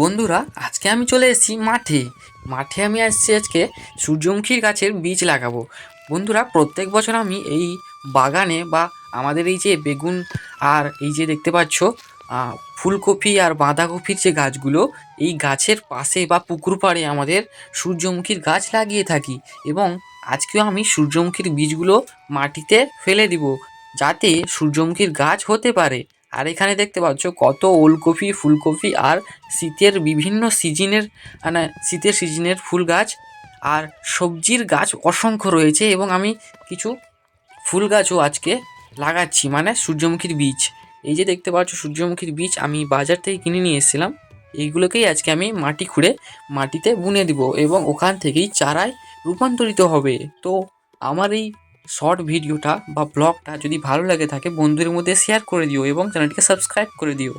বন্ধুরা, আজকে আমি চলে এসেছি মাঠে। মাঠে আমি আসছি আজকে সূর্যমুখীর গাছের বীজ লাগাবো। বন্ধুরা, প্রত্যেক বছর আমি এই বাগানে বা আমাদের এই যে বেগুন আর এই যে দেখতে পাচ্ছ ফুলকপি আর বাঁধাকপির যে গাছগুলো, এই গাছের পাশে বা পুকুর পাড়ে আমাদের সূর্যমুখীর গাছ লাগিয়ে থাকি এবং আজকেও আমি সূর্যমুখীর বীজগুলো মাটিতে ফেলে দিব যাতে সূর্যমুখীর গাছ হতে পারে। আর এখানে দেখতে পাচ্ছ কত ওলকপি, ফুলকপি আর শীতের বিভিন্ন সিজনের মানে শীতের সিজনের ফুল গাছ আর সবজির গাছ অসংখ্য রয়েছে এবং আমি কিছু ফুল গাছও আজকে লাগাচ্ছি মানে সূর্যমুখীর বীজ। এই যে দেখতে পাচ্ছ সূর্যমুখীর বীজ আমি বাজার থেকে কিনে নিয়ে এসেছিলাম। এইগুলোকেই আজকে আমি মাটি খুঁড়ে মাটিতে বুনে দিব এবং ওখান থেকেই চারায় রূপান্তরিত হবে। তো আমার এই শর্ট ভিডিওটা বা ব্লগটা যদি ভালো লাগে থাকে, বন্ধুদের মধ্যে শেয়ার করে দিও এবং চ্যানেলটিকে সাবস্ক্রাইব করে দিও।